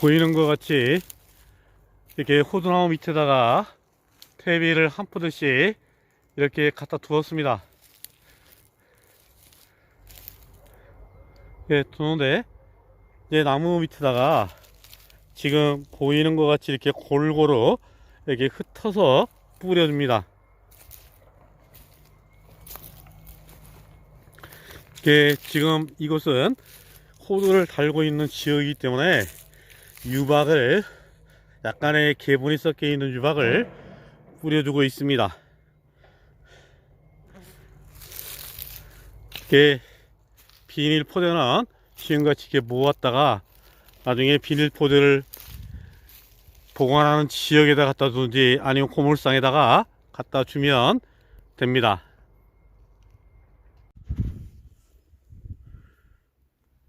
보이는 것 같이 이렇게 호두나무 밑에다가 퇴비를 한 포대씩 이렇게 갖다 두었습니다. 예, 두는데 이제 나무 밑에다가 지금 보이는 것 같이 이렇게 골고루 이렇게 흩어서 뿌려줍니다. 이게 지금 이곳은 호두를 달고 있는 지역이기 때문에 유박을 약간의 개분이 섞여 있는 유박을 뿌려주고 있습니다. 이렇게 비닐 포대는 지금같이 이렇게 모았다가 나중에 비닐 포대를 보관하는 지역에다 갖다 두든지 아니면 고물상에다가 갖다 주면 됩니다.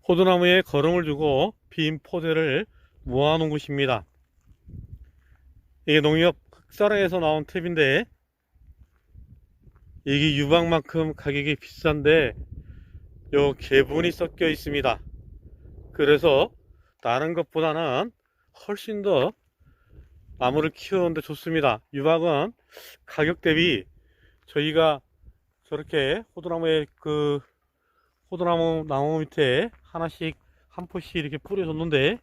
호두나무에 거름을 주고 빈 포대를 모아놓은 곳입니다. 이게 농협 흑사랑에서 나온 탭인데 이게 유박만큼 가격이 비싼데 요 개분이 섞여 있습니다. 그래서 다른 것보다는 훨씬 더 나무를 키우는데 좋습니다. 유박은 가격 대비 저희가 저렇게 호두나무에 그 호두나무 나무 밑에 하나씩 한 포씩 이렇게 뿌려줬는데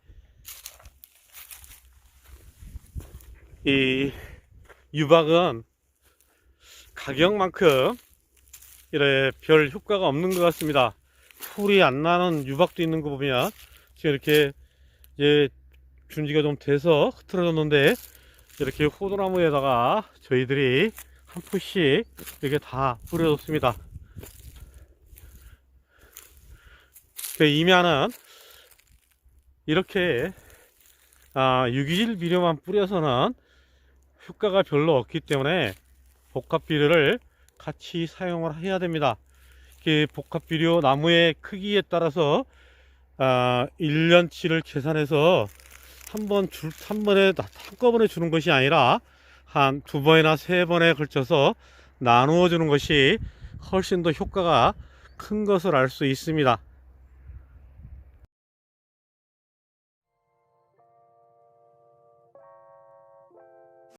이 유박은 가격만큼 이래 별 효과가 없는 것 같습니다. 풀이 안 나는 유박도 있는 거 보면 지금 이렇게 이제 준지가 좀 돼서 흐트러졌는데 이렇게 호두나무에다가 저희들이 한 푸씩 이렇게 다 뿌려줬습니다. 그 이면은 이렇게 아, 유기질 비료만 뿌려서는 효과가 별로 없기 때문에 복합 비료를 같이 사용을 해야 됩니다. 복합 비료 나무의 크기에 따라서 아, 1년치를 계산해서 한번 줄, 한 번에, 한꺼번에 주는 것이 아니라 한 두 번이나 세 번에 걸쳐서 나누어 주는 것이 훨씬 더 효과가 큰 것을 알 수 있습니다.